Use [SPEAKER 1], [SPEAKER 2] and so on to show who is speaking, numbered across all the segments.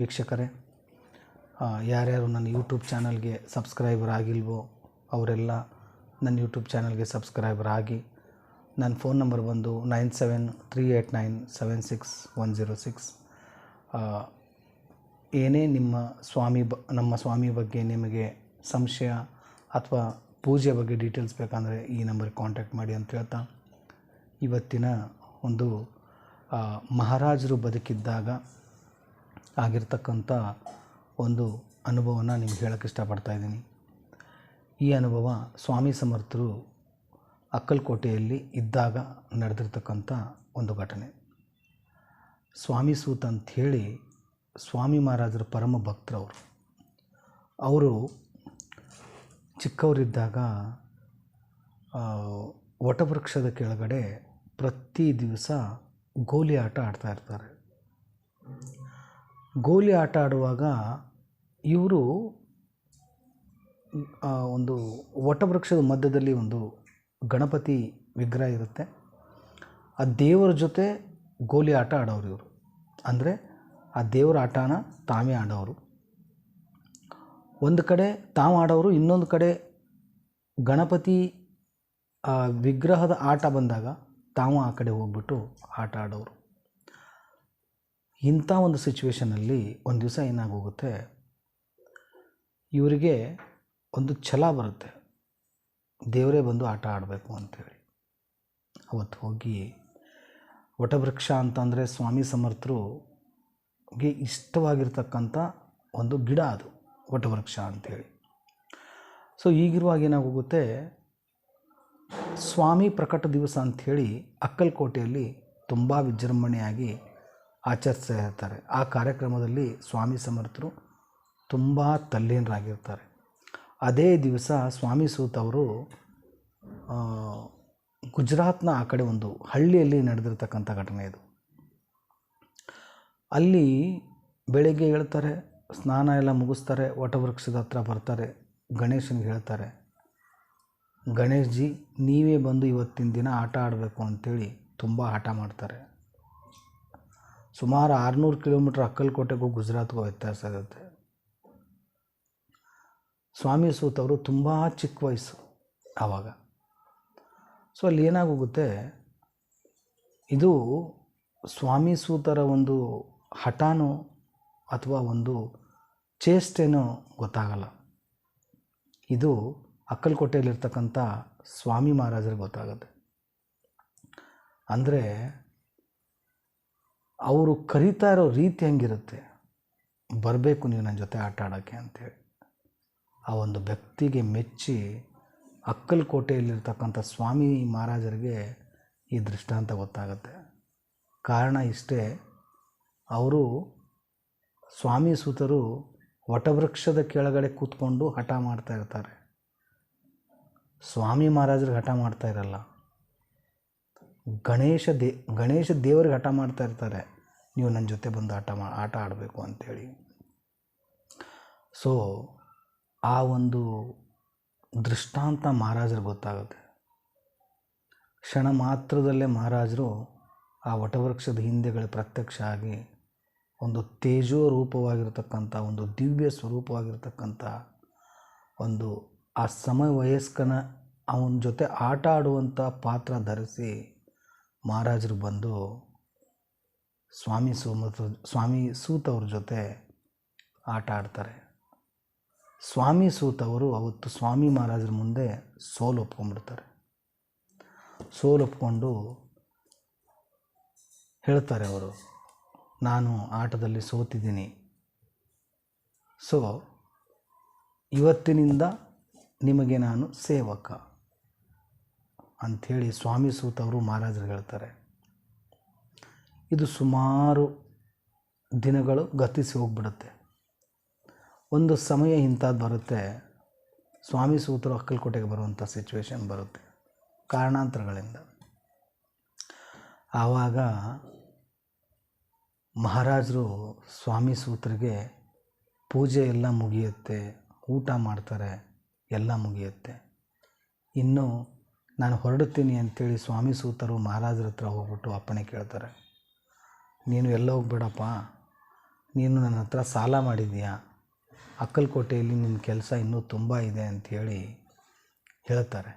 [SPEAKER 1] ವೀಕ್ಷಕರೇ ಯಾರ್ಯಾರು ನನ್ನ ಯೂಟ್ಯೂಬ್ ಚಾನಲ್ಗೆ ಸಬ್ಸ್ಕ್ರೈಬರ್ ಆಗಿಲ್ವೋ ಅವರೆಲ್ಲ ನನ್ನ ಯೂಟ್ಯೂಬ್ ಚಾನಲ್ಗೆ ಸಬ್ಸ್ಕ್ರೈಬರ್ ಆಗಿ ನನ್ನ ಫೋನ್ ನಂಬರ್ ಬಂದು nine seven three eight nine seven six one zero six. ಏನೇ ನಿಮ್ಮ ಸ್ವಾಮಿ ಬ, ನಮ್ಮ ಸ್ವಾಮಿ ಬಗ್ಗೆ ನಿಮಗೆ ಸಂಶಯ ಅಥವಾ ಪೂಜೆ ಬಗ್ಗೆ ಡೀಟೇಲ್ಸ್ ಬೇಕಂದರೆ ಈ ನಂಬರ್ಗೆ ಕಾಂಟ್ಯಾಕ್ಟ್ ಮಾಡಿ ಅಂತ ಹೇಳ್ತಾ, ಇವತ್ತಿನ ಒಂದು ಮಹಾರಾಜರು ಬದುಕಿದ್ದಾಗ ಆಗಿರ್ತಕ್ಕಂಥ ಒಂದು ಅನುಭವನ ನಿಮ್ಗೆ ಹೇಳೋಕ್ಕೆ ಇಷ್ಟಪಡ್ತಾ ಇದ್ದೀನಿ. ಈ ಅನುಭವ ಸ್ವಾಮಿ ಸಮರ್ಥರು ಅಕ್ಕಲ್ಕೋಟೆಯಲ್ಲಿ ಇದ್ದಾಗ ನಡೆದಿರ್ತಕ್ಕಂಥ ಒಂದು ಘಟನೆ. ಸ್ವಾಮಿ ಸೂತ್ ಅಂಥೇಳಿ ಸ್ವಾಮಿ ಮಹಾರಾಜರ ಪರಮ ಭಕ್ತರವರು. ಅವರು ಚಿಕ್ಕವರಿದ್ದಾಗ ವಟವೃಕ್ಷದ ಕೆಳಗಡೆ ಪ್ರತಿ ದಿವಸ ಗೋಲಿ ಆಟ ಆಡ್ತಾ ಇರ್ತಾರೆ. ಗೋಲಿ ಆಟ ಆಡುವಾಗ ಇವರು ಒಂದು ವಟವೃಕ್ಷದ ಮಧ್ಯದಲ್ಲಿ ಒಂದು ಗಣಪತಿ ವಿಗ್ರಹ ಇರುತ್ತೆ. ಆ ದೇವರ ಜೊತೆ ಗೋಲಿ ಆಟ ಆಡೋರು ಇವರು. ಅಂದರೆ ಆ ದೇವರ ಆಟನ ತಾವೇ ಆಡೋರು. ಒಂದು ಕಡೆ ತಾವು ಆಡೋರು, ಇನ್ನೊಂದು ಕಡೆ ಗಣಪತಿ ವಿಗ್ರಹದ ಆಟ ಬಂದಾಗ ತಾವು ಆ ಕಡೆ ಹೋಗ್ಬಿಟ್ಟು ಆಟ ಆಡೋರು. ಇಂಥ ಒಂದು ಸಿಚುವೇಷನಲ್ಲಿ ಒಂದು ದಿವಸ ಏನಾಗೋಗುತ್ತೆ? ಇವರಿಗೆ ಒಂದು ಛಲ ಬರುತ್ತೆ. ದೇವರೇ ಬಂದು ಆಟ ಆಡಬೇಕು ಅಂತೇಳಿ. ಅವತ್ತು ಹೋಗಿ ವಟವೃಕ್ಷ ಅಂತಂದರೆ ಸ್ವಾಮಿ ಸಮರ್ಥರುಗೆ ಇಷ್ಟವಾಗಿರ್ತಕ್ಕಂಥ ಒಂದು ಗಿಡ ಅದು, ವಟವೃಕ್ಷ ಅಂಥೇಳಿ ಸೊ ಈಗಿರುವಾಗ ಏನಾಗೋಗುತ್ತೆ? ಸ್ವಾಮಿ ಪ್ರಕಟ ದಿವಸ ಅಂಥೇಳಿ ಅಕ್ಕಲ್ಕೋಟೆಯಲ್ಲಿ ತುಂಬ ವಿಜೃಂಭಣೆಯಾಗಿ ಆಚರಿಸ್ತಾ ಇರ್ತಾರೆ. ಆ ಕಾರ್ಯಕ್ರಮದಲ್ಲಿ ಸ್ವಾಮಿ ಸಮರ್ಥರು ತುಂಬ ತಲ್ಲೀನರಾಗಿರ್ತಾರೆ. ಅದೇ ದಿವಸ ಸ್ವಾಮಿ ಸೂತ್ ಅವರು ಗುಜರಾತ್ನ ಆ ಕಡೆ ಒಂದು ಹಳ್ಳಿಯಲ್ಲಿ ನಡೆದಿರ್ತಕ್ಕಂಥ ಘಟನೆ ಇದು. ಅಲ್ಲಿ ಬೆಳಗ್ಗೆ ಹೇಳ್ತಾರೆ, ಸ್ನಾನ ಎಲ್ಲ ಮುಗಿಸ್ತಾರೆ, ವಟವೃಕ್ಷದ ಹತ್ರ ಬರ್ತಾರೆ, ಗಣೇಶನಿಗೆ ಹೇಳ್ತಾರೆ, ಗಣೇಶ್ ಜಿ, ನೀವೇ ಬಂದು ಇವತ್ತಿನ ದಿನ ಆಟ ಆಡಬೇಕು ಅಂಥೇಳಿ ತುಂಬ ಆಟ ಮಾಡ್ತಾರೆ. ಸುಮಾರು ಆರುನೂರು ಕಿಲೋಮೀಟ್ರ್ ಅಕ್ಕಲ್ಕೋಟೆಗೂ ಗುಜರಾತ್ಗೂ ವ್ಯತ್ಯಾಸ ಇರುತ್ತೆ. ಸ್ವಾಮಿ ಸೂತ್ ಅವರು ತುಂಬ ಚಿಕ್ಕ ವಯಸ್ಸು ಆವಾಗ. ಸೊ ಅಲ್ಲಿ ಏನಾಗೋಗುತ್ತೆ, ಇದು ಸ್ವಾಮಿ ಸೂತರ ಒಂದು ಹಠಾನೋ ಅಥವಾ ಒಂದು ಚೇಷ್ಟೆನೋ ಗೊತ್ತಾಗಲ್ಲ. ಇದು ಅಕ್ಕಲ್ಕೋಟೆಯಲ್ಲಿರ್ತಕ್ಕಂಥ ಸ್ವಾಮಿ ಮಹಾರಾಜರಿಗೆ ಗೊತ್ತಾಗುತ್ತೆ. ಅಂದರೆ ಅವರು ಕರೀತಾ ಇರೋ ರೀತಿ ಹೆಂಗಿರುತ್ತೆ? ಬರಬೇಕು ನೀವು ನನ್ನ ಜೊತೆ ಆಟ ಆಡೋಕ್ಕೆ ಅಂತೇಳಿ. ಆ ಒಂದು ವ್ಯಕ್ತಿಗೆ ಮೆಚ್ಚಿ ಅಕ್ಕಲ್ಕೋಟೆಯಲ್ಲಿರ್ತಕ್ಕಂಥ ಸ್ವಾಮಿ ಮಹಾರಾಜರಿಗೆ ಈ ದೃಷ್ಟಾಂತ ಗೊತ್ತಾಗುತ್ತೆ. ಕಾರಣ ಇಷ್ಟೇ, ಅವರು ಸ್ವಾಮಿ ಸೂತರು ವಟವೃಕ್ಷದ ಕೆಳಗಡೆ ಕೂತ್ಕೊಂಡು ಹಠ ಮಾಡ್ತಾ ಇರ್ತಾರೆ. ಸ್ವಾಮಿ ಮಹಾರಾಜರಿಗೆ ಹಠ ಮಾಡ್ತಾ ಇರಲ್ಲ. ಗಣೇಶ ದೇ, ಗಣೇಶ ದೇವರಿಗೆ ಹಠ ಮಾಡ್ತಾ ಇರ್ತಾರೆ. ನೀವು ನನ್ನ ಜೊತೆ ಬಂದು ಆಟ ಮಾ, ಆಟ ಆಡಬೇಕು ಅಂಥೇಳಿ ಸೊ ಆ ಒಂದು ದೃಷ್ಟಾಂತ ಮಹಾರಾಜರು ಗೊತ್ತಾಗುತ್ತೆ. ಕ್ಷಣ ಮಾತ್ರದಲ್ಲೇ ಮಹಾರಾಜರು ಆ ವಟವೃಕ್ಷದ ಹಿಂದೆಗಳ ಪ್ರತ್ಯಕ್ಷ ಆಗಿ ಒಂದು ತೇಜೋ ರೂಪವಾಗಿರತಕ್ಕಂಥ, ಒಂದು ದಿವ್ಯ ಸ್ವರೂಪವಾಗಿರ್ತಕ್ಕಂಥ ಒಂದು ಆ ಸಮವಯಸ್ಕನ ಅವನ ಜೊತೆ ಆಟ ಆಡುವಂಥ ಪಾತ್ರ ಧರಿಸಿ ಮಹಾರಾಜರು ಬಂದು ಸ್ವಾಮಿ ಸೋಮತ ಸ್ವಾಮಿ ಸೂತವ್ರ ಜೊತೆ ಆಟ ಆಡ್ತಾರೆ. ಸ್ವಾಮಿ ಸೂತ್ ಅವರು ಅವತ್ತು ಸ್ವಾಮಿ ಮಹಾರಾಜರ ಮುಂದೆ ಸೋಲು ಒಪ್ಕೊಂಡ್ಬಿಡ್ತಾರೆ. ಸೋಲು ಒಪ್ಕೊಂಡು ಹೇಳ್ತಾರೆ ಅವರು, ನಾನು ಆಟದಲ್ಲಿ ಸೋತಿದ್ದೀನಿ. ಸೊ ಇವತ್ತಿನಿಂದ ನಿಮಗೆ ನಾನು ಸೇವಕ. ಅಂಥೇಳಿ ಸ್ವಾಮಿ ಸೂತವರು ಮಹಾರಾಜರು ಹೇಳ್ತಾರೆ. ಇದು ಸುಮಾರು ದಿನಗಳು ಗತಿಸಿ ಹೋಗ್ಬಿಡುತ್ತೆ. ಒಂದು ಸಮಯ ಇಂಥದ್ದು ಬರುತ್ತೆ, ಸ್ವಾಮಿ ಸೂತರು ಅಕ್ಕಲಕೋಟೆಗೆ ಬರುವಂಥ ಸಿಚುವೇಶನ್ ಬರುತ್ತೆ, ಕಾರಣಾಂತರಗಳಿಂದ. ಆವಾಗ ಮಹಾರಾಜರು ಸ್ವಾಮಿ ಸೂತ್ರಿಗೆ ಪೂಜೆ ಎಲ್ಲ ಮುಗಿಯುತ್ತೆ, ಊಟ ಮಾಡ್ತಾರೆ, ಎಲ್ಲ ಮುಗಿಯುತ್ತೆ. ಇನ್ನು ನಾನು ಹೊರಡುತ್ತೀನಿ ಅಂಥೇಳಿ ಸ್ವಾಮಿ ಸೂತರು ಮಹಾರಾಜರ ಹತ್ರ ಹೋಗ್ಬಿಟ್ಟು ಅಪ್ಪಣೆ ಕೇಳ್ತಾರೆ. ನೀನು ಎಲ್ಲ ಹೋಗ್ಬೇಡಪ್ಪ. ನೀನು ನನ್ನ ಹತ್ರ ಸಾಲ ಮಾಡಿದೀಯಾ ಅಕ್ಕಲಕೋಟೆಯಲ್ಲಿ ನಿನ್ನ ಕೆಲಸ ಇನ್ನೂ ತುಂಬ ಇದೆ ಅಂಥೇಳಿ ಹೇಳ್ತಾರೆ.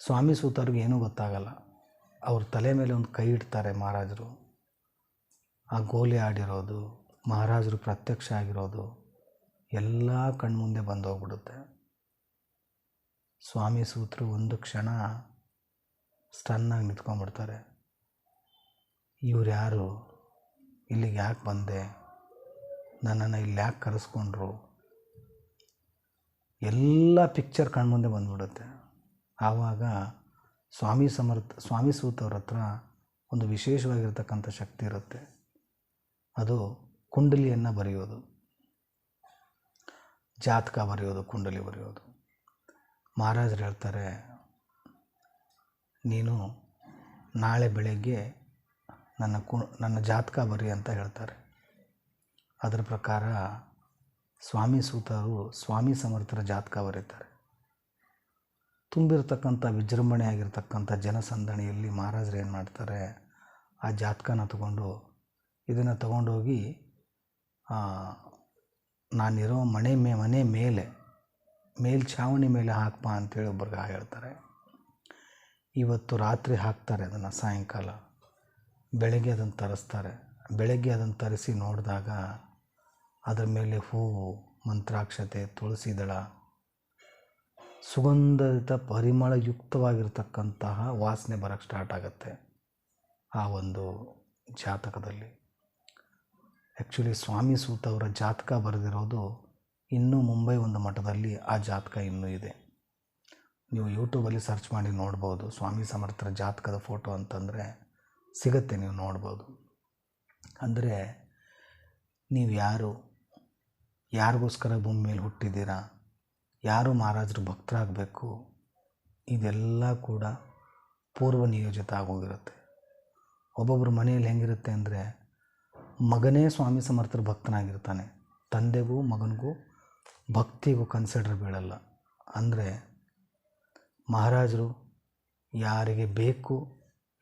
[SPEAKER 1] ಸ್ವಾಮಿ ಸೂತರಿಗೆ ಏನೂ ಗೊತ್ತಾಗಲ್ಲ. ಅವ್ರ ತಲೆ ಮೇಲೆ ಒಂದು ಕೈ ಇಡ್ತಾರೆ ಮಹಾರಾಜರು. ಆ ಗೋಲಿ ಆಡಿರೋದು, ಮಹಾರಾಜರು ಪ್ರತ್ಯಕ್ಷ ಆಗಿರೋದು ಎಲ್ಲ ಕಣ್ಮುಂದೆ ಬಂದು ಹೋಗ್ಬಿಡುತ್ತೆ ಸ್ವಾಮಿ ಸೂತ್ರ ಒಂದು ಕ್ಷಣ ಸ್ಟನ್ನಾಗಿ ನಿಂತ್ಕೊಂಡ್ಬಿಡ್ತಾರೆ. ಇವ್ರು ಯಾರು? ಇಲ್ಲಿಗೆ ಯಾಕೆ ಬಂದೆ? ನನ್ನನ್ನು ಇಲ್ಲಿ ಯಾಕೆ ಕರೆಸ್ಕೊಂಡ್ರು? ಎಲ್ಲ ಪಿಕ್ಚರ್ ಕಣ್ಮುಂದೆ ಬಂದ್ಬಿಡುತ್ತೆ. ಆವಾಗ ಸ್ವಾಮಿ ಸಮರ್ಥ, ಸ್ವಾಮಿ ಸೂತ್ರವ್ರ ಹತ್ರ ಒಂದು ವಿಶೇಷವಾಗಿರ್ತಕ್ಕಂಥ ಶಕ್ತಿ ಇರುತ್ತೆ. ಅದು ಕುಂಡಲಿಯನ್ನು ಬರೆಯೋದು. ಜಾತಕ ಬರೆಯೋದು, ಕುಂಡಲಿ ಬರೆಯೋದು. ಮಹಾರಾಜರು ಹೇಳ್ತಾರೆ, ನೀನು ನಾಳೆ ಬೆಳಗ್ಗೆ ನನ್ನ ಕು, ನನ್ನ ಜಾತಕ ಬರಿ ಅಂತ ಹೇಳ್ತಾರೆ. ಅದರ ಪ್ರಕಾರ ಸ್ವಾಮಿ ಸೂತರು ಸ್ವಾಮಿ ಸಮರ್ಥರ ಜಾತಕ ಬರೀತಾರೆ. ತುಂಬಿರ್ತಕ್ಕಂಥ ವಿಜೃಂಭಣೆ ಆಗಿರ್ತಕ್ಕಂಥ ಜನಸಂದಣಿಯಲ್ಲಿ ಮಹಾರಾಜರು ಏನು ಮಾಡ್ತಾರೆ, ಆ ಜಾತಕನ ತಗೊಂಡು, ಇದನ್ನು ತಗೊಂಡೋಗಿ ನಾನಿರೋ ಮನೆ ಮೇ, ಮನೆ ಮೇಲೆ ಮೇಲ್ಛಾವಣಿ ಮೇಲೆ ಹಾಕಪ್ಪ ಅಂತೇಳಿ ಒಬ್ರಿಗೆ ಹೇಳ್ತಾರೆ. ಇವತ್ತು ರಾತ್ರಿ ಹಾಕ್ತಾರೆ ಅದನ್ನು, ಸಾಯಂಕಾಲ. ಬೆಳಗ್ಗೆ ಅದನ್ನು ತರಿಸ್ತಾರೆ. ಬೆಳಗ್ಗೆ ಅದನ್ನು ತರಿಸಿ ನೋಡಿದಾಗ ಅದರ ಮೇಲೆ ಹೂವು ಮಂತ್ರಾಕ್ಷತೆ, ತುಳಸಿ ದಳ, ಸುಗಂಧಿತ ಪರಿಮಳಯುಕ್ತವಾಗಿರ್ತಕ್ಕಂತಹ ವಾಸನೆ ಬರೋಕ್ಕೆ ಸ್ಟಾರ್ಟ್ ಆಗುತ್ತೆ ಆ ಒಂದು ಜಾತಕದಲ್ಲಿ. ಆ್ಯಕ್ಚುಲಿ ಸ್ವಾಮಿ ಸೂತ ಅವರ ಜಾತಕ ಬರೆದಿರೋದು ಇನ್ನೂ ಮುಂಬೈ ಒಂದು ಮಠದಲ್ಲಿ ಆ ಜಾತಕ ಇನ್ನೂ ಇದೆ. ನೀವು ಯೂಟ್ಯೂಬಲ್ಲಿ ಸರ್ಚ್ ಮಾಡಿ ನೋಡ್ಬೋದು. ಸ್ವಾಮಿ ಸಮರ್ಥರ ಜಾತಕದ ಫೋಟೋ ಅಂತಂದರೆ ಸಿಗುತ್ತೆ ನೀವು ನೋಡ್ಬೋದು. ಅಂದರೆ ನೀವು ಯಾರು, ಯಾರಿಗೋಸ್ಕರ ಭೂಮಿ ಮೇಲೆ ಹುಟ್ಟಿದ್ದೀರಾ, ಯಾರು ಮಹಾರಾಜರು ಭಕ್ತರಾಗಬೇಕು, ಇದೆಲ್ಲ ಕೂಡ ಪೂರ್ವ ನಿಯೋಜಿತ ಆಗೋಗಿರುತ್ತೆ. ಒಬ್ಬೊಬ್ಬರ ಮನೆಯಲ್ಲಿ ಹೆಂಗಿರುತ್ತೆ ಅಂದರೆ ಮಗನೇ ಸ್ವಾಮಿ ಸಮರ್ಥರ ಭಕ್ತನಾಗಿರ್ತಾನೆ. ತಂದೆಗೂ ಮಗನಿಗೂ ಭಕ್ತಿಗೂ ಕನ್ಸಿಡರ್ ಬೀಳಲ್ಲ. ಅಂದರೆ ಮಹಾರಾಜರು ಯಾರಿಗೆ ಬೇಕು,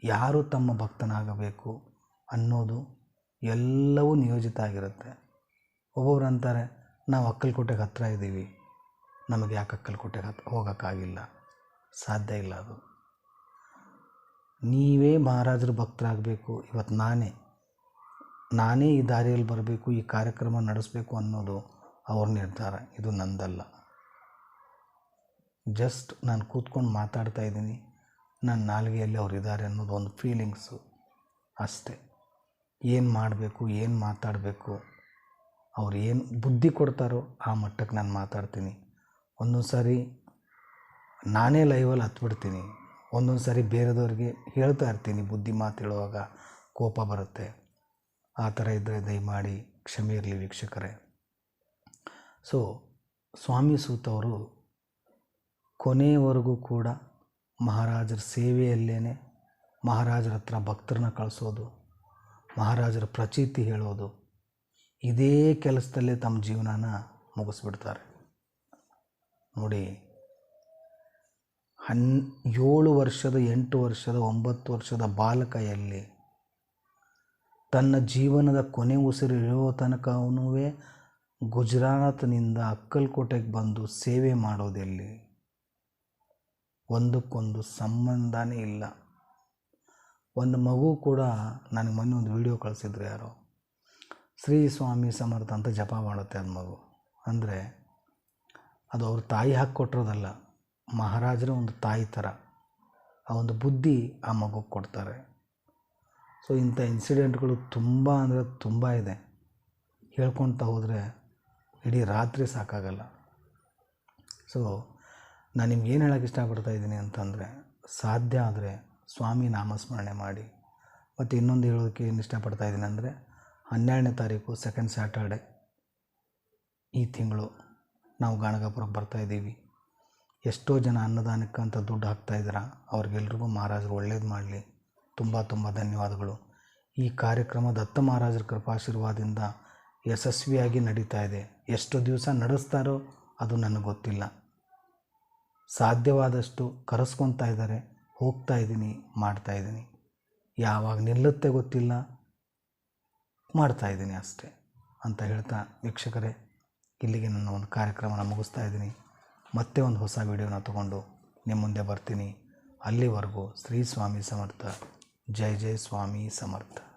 [SPEAKER 1] ಯಾರು ತಮ್ಮ ಭಕ್ತನಾಗಬೇಕು ಅನ್ನೋದು ಎಲ್ಲವೂ ನಿಯೋಜಿತ ಆಗಿರುತ್ತೆ. ಒಬ್ಬೊಬ್ರು ಅಂತಾರೆ, ನಾವು ಅಕ್ಕಲ್ಕೋಟೆಗೆ ಹತ್ತಿರ ಇದ್ದೀವಿ ನಮಗೆ ಯಾಕೆ ಅಕ್ಕಲಕೋಟೆಗೆ ಹತ್, ಹೋಗೋಕ್ಕಾಗಿಲ್ಲ? ಸಾಧ್ಯ ಇಲ್ಲ ಅದು. ನೀವೇ ಮಹಾರಾಜರ ಭಕ್ತರಾಗಬೇಕು. ಇವತ್ತು ನಾನೇ. ನಾನೇ ಈ ದಾರಿಯಲ್ಲಿ ಬರಬೇಕು, ಈ ಕಾರ್ಯಕ್ರಮ ನಡೆಸಬೇಕು ಅನ್ನೋದು ಅವ್ರ ನಿರ್ಧಾರ, ಇದು ನಂದಲ್ಲ. ಜಸ್ಟ್ ನಾನು ಕೂತ್ಕೊಂಡು ಮಾತಾಡ್ತಾ ಇದ್ದೀನಿ ನನ್ನ ನಾಲಿಗೆಯಲ್ಲಿ ಅವ್ರು ಇದ್ದಾರೆ ಅನ್ನೋದು ಒಂದು ಫೀಲಿಂಗ್ಸು ಅಷ್ಟೇ. ಏನು ಮಾಡಬೇಕು, ಏನು ಮಾತಾಡಬೇಕು, ಅವ್ರು ಏನು ಬುದ್ಧಿ ಕೊಡ್ತಾರೋ ಆ ಮಟ್ಟಕ್ಕೆ ನಾನು ಮಾತಾಡ್ತೀನಿ. ಒಂದೊಂದು ಸಾರಿ ನಾನೇ ಲೈವಲ್ಲಿ ಹತ್ಬಿಡ್ತೀನಿ. ಒಂದೊಂದು ಸಾರಿ ಬೇರೆದವ್ರಿಗೆ ಹೇಳ್ತಾ ಇರ್ತೀನಿ, ಬುದ್ಧಿ ಮಾತು ಹೇಳುವಾಗ ಕೋಪ ಬರುತ್ತೆ. ಆ ಥರ ಇದ್ದರೆ ದಯಮಾಡಿ ಕ್ಷಮೆ ಇರಲಿ ವೀಕ್ಷಕರೇ. ಸೊ ಸ್ವಾಮಿ ಸೂತವರು ಕೊನೆಯವರೆಗೂ ಕೂಡ ಮಹಾರಾಜರ ಸೇವೆಯಲ್ಲೇ ಮಹಾರಾಜರ ಹತ್ರ ಭಕ್ತರನ್ನ ಕಳಿಸೋದು, ಮಹಾರಾಜರ ಪ್ರಚೀತಿ ಹೇಳೋದು, ಇದೇ ಕೆಲಸದಲ್ಲೇ ತಮ್ಮ ಜೀವನನ ಮುಗಿಸ್ಬಿಡ್ತಾರೆ. ನೋಡಿ, ಹನ್, ಏಳು ವರ್ಷದ, ಎಂಟು ವರ್ಷದ, ಒಂಬತ್ತು ವರ್ಷದ ಬಾಲಕಯಲ್ಲಿ ತನ್ನ ಜೀವನದ ಕೊನೆ ಉಸಿರು ಇರೋ ತನಕ ಗುಜರಾತ್ನಿಂದ ಅಕ್ಕಲ್ಕೋಟೆಗೆ ಬಂದು ಸೇವೆ ಮಾಡೋದೆಲ್ಲಿ? ಒಂದಕ್ಕೊಂದು ಸಂಬಂಧನೇ ಇಲ್ಲ. ಒಂದು ಮಗು ಕೂಡ ನನಗೆ ಮೊನ್ನೆ ಒಂದು ವಿಡಿಯೋ ಕಳಿಸಿದ್ರು ಯಾರೋ. ಶ್ರೀ ಸ್ವಾಮಿ ಸಮರ್ಥ ಅಂತ ಜಪ ಮಾಡುತ್ತೆ ಅದು ಮಗು. ಅಂದರೆ ಅದು ಅವ್ರ ತಾಯಿ ಹಾಕ್ಕೊಟ್ಟಿರೋದಲ್ಲ, ಮಹಾರಾಜರ ಒಂದು ತಾಯಿ ಥರ. ಆ ಒಂದು ಬುದ್ಧಿ ಆ ಮಗುಗೆ ಕೊಡ್ತಾರೆ. ಸೊ ಇಂಥ ಇನ್ಸಿಡೆಂಟ್ಗಳು ತುಂಬ ಅಂದರೆ ತುಂಬ ಇದೆ. ಹೇಳ್ಕೊತಾ ಹೋದರೆ ಇಡೀ ರಾತ್ರಿ ಸಾಕಾಗಲ್ಲ. ಸೊ ನಾನು ನಿಮ್ಗೆ ಏನು ಹೇಳೋಕ್ಕೆ ಇಷ್ಟಪಡ್ತಾ ಇದ್ದೀನಿ ಅಂತಂದರೆ, ಸಾಧ್ಯ ಆದರೆ ಸ್ವಾಮಿ ನಾಮಸ್ಮರಣೆ ಮಾಡಿ. ಮತ್ತು ಇನ್ನೊಂದು ಹೇಳೋದಕ್ಕೆ ಏನು ಇಷ್ಟಪಡ್ತಾ ಇದ್ದೀನಿ ಅಂದರೆ, ಹನ್ನೆರಡನೇ ತಾರೀಕು ಸೆಕೆಂಡ್ ಸ್ಯಾಟರ್ಡೆ ಈ ತಿಂಗಳು ನಾವು ಗಾಣಗಾಪುರಕ್ಕೆ ಬರ್ತಾಯಿದ್ದೀವಿ ಎಷ್ಟೋ ಜನ ಅನ್ನದಾನಕ್ಕೆ ಅಂತ ದುಡ್ಡು ಹಾಕ್ತಾಯಿದ್ದೀರ ಅವ್ರಿಗೆಲ್ರಿಗೂ ಮಹಾರಾಜರು ಒಳ್ಳೇದು ಮಾಡಲಿ. ತುಂಬ ತುಂಬ ಧನ್ಯವಾದಗಳು. ಈ ಕಾರ್ಯಕ್ರಮ ದತ್ತ ಮಹಾರಾಜರ ಕೃಪಾಶೀರ್ವಾದದಿಂದ ಯಶಸ್ವಿಯಾಗಿ ನಡೀತಾ ಇದೆ. ಎಷ್ಟು ದಿವಸ ನಡೆಸ್ತಾರೋ ಅದು ನನಗೆ ಗೊತ್ತಿಲ್ಲ. ಸಾಧ್ಯವಾದಷ್ಟು ಕರೆಸ್ಕೊತಾ ಇದ್ದಾರೆ. ಹೋಗ್ತಾ ಇದ್ದೀನಿ, ಮಾಡ್ತಾ ಇದ್ದೀನಿ. ಯಾವಾಗ ನಿಲ್ಲುತ್ತೆ ಗೊತ್ತಿಲ್ಲ. ಮಾಡ್ತಾ ಇದ್ದೀನಿ ಅಷ್ಟೇ ಅಂತ ಹೇಳ್ತಾ ವೀಕ್ಷಕರೇ, ಇಲ್ಲಿಗೆ ನನ್ನ ಒಂದು ಕಾರ್ಯಕ್ರಮನ ಮುಗಿಸ್ತಾ ಇದ್ದೀನಿ. ಮತ್ತೆ ಒಂದು ಹೊಸ ವಿಡಿಯೋನ ತಗೊಂಡು ನಿಮ್ಮ ಮುಂದೆ ಬರ್ತೀನಿ. ಅಲ್ಲಿವರೆಗೂ ಶ್ರೀ ಸ್ವಾಮಿ ಸಮರ್ಥ. ಜೈ ಜೈ ಸ್ವಾಮಿ ಸಮರ್ಥ.